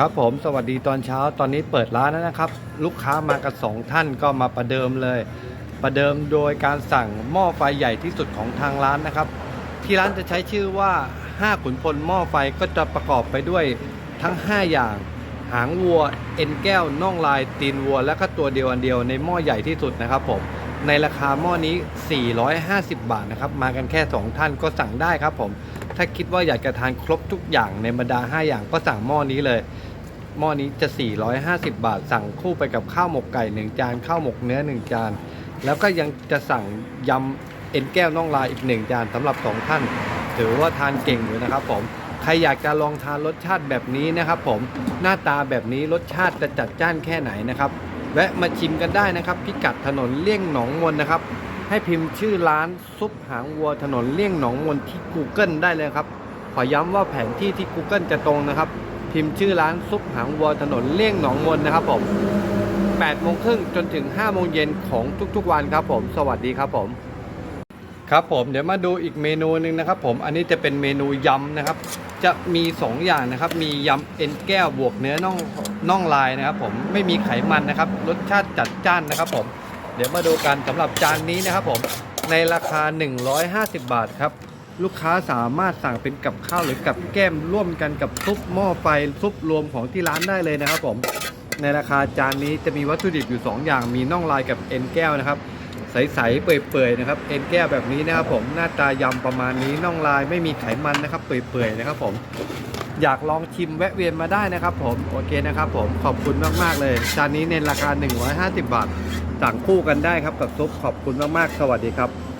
ครับผมสวัสดีตอนเช้าตอนนี้เปิดร้านแล้วนะครับ ลูกค้ามากันสองท่านก็มาประเดิมเลย ประเดิมโดยการสั่งหม้อไฟใหญ่ที่สุดของทางร้านนะครับ ที่ร้านจะใช้ชื่อว่า 5 ขุนพลหม้อไฟก็จะประกอบไปด้วยทั้ง 5 อย่าง หางวัว เอ็นแก้วน่องลายตีนวัว และก็ตัวเดียวอันเดียวในหม้อใหญ่ที่สุดนะครับผม ในราคาหม้อนี้ 450 บาทนะครับ มากันแค่ 2 ท่านก็สั่งได้ครับผม ถ้าคิดว่าอยากจะทานครบทุกอย่างในบรรดา 5 อย่างก็สั่งหม้อนี้เลย หม้อนี้จะ 450 บาท สั่งคู่ไปกับข้าวหมกไก่ 1 จาน ข้าวหมกเนื้อ 1 จาน แล้วก็ยังจะสั่งยำเอ็นแก้วน่องลายอีก 1 จานสำหรับ 2 ท่าน ถือว่าทานเก่งอยู่นะครับผมใครอยากจะลองทานรสชาติแบบนี้นะครับผมหน้าตาแบบนี้รสชาติจะจัดจ้านแค่ไหนนะครับ แวะมาชิมกันได้นะครับ พิกัดถนนเลี่ยงหนองมนนะครับ ให้พิมพ์ชื่อร้านซุปหางวัวถนนเลี่ยงหนองมนที่ Google ได้เลยครับ ขอย้ำว่าแผนที่ที่ Google จะตรงนะครับ พิมพ์ชื่อร้านซุปหางวัวถนนเลี่ยงหนองมนนะครับผม8โมงครึ่งจนถึง5โมงเย็นของทุกๆวันครับผม สวัสดีครับผม ครับผมเดี๋ยวมาดูอีกเมนูหนึ่งนะครับ ผมอันนี้จะเป็นเมนูยำนะครับ จะมี 2 อย่างนะครับ มียำเอ็นแก้วบวกเนื้อน่องน่องลายนะครับ ผมไม่มีไขมันนะครับ รสชาติจัดจ้านนะครับ ผมเดี๋ยวมาดูกันสำหรับจานนี้นะครับ ผมในราคา 150 บาทครับ ลูกค้าสามารถสั่งเป็นกับข้าวหรือกับแก้มร่วมกันกับซุปหม้อไฟซุปรวมของที่ร้านได้เลยนะครับ ผมในราคาจานนี้จะมีวัตถุดิบอยู่ 2 อย่างมีน่องลายกับเอ็นแก้วนะครับ ใสๆเปื่อยๆนะครับเอ็นแก้วแบบนี้นะครับผมหน้าตายำประมาณนี้น่องลายไม่มีไขมันนะครับเปื่อยๆนะครับผมอยากลองชิมแวะเวียนมาได้นะครับผมโอเคนะครับผมขอบคุณมากๆเลยจานนี้ในราคา 150 บาทสั่งคู่กันได้ครับกับซุปขอบคุณมากๆ สวัสดีครับ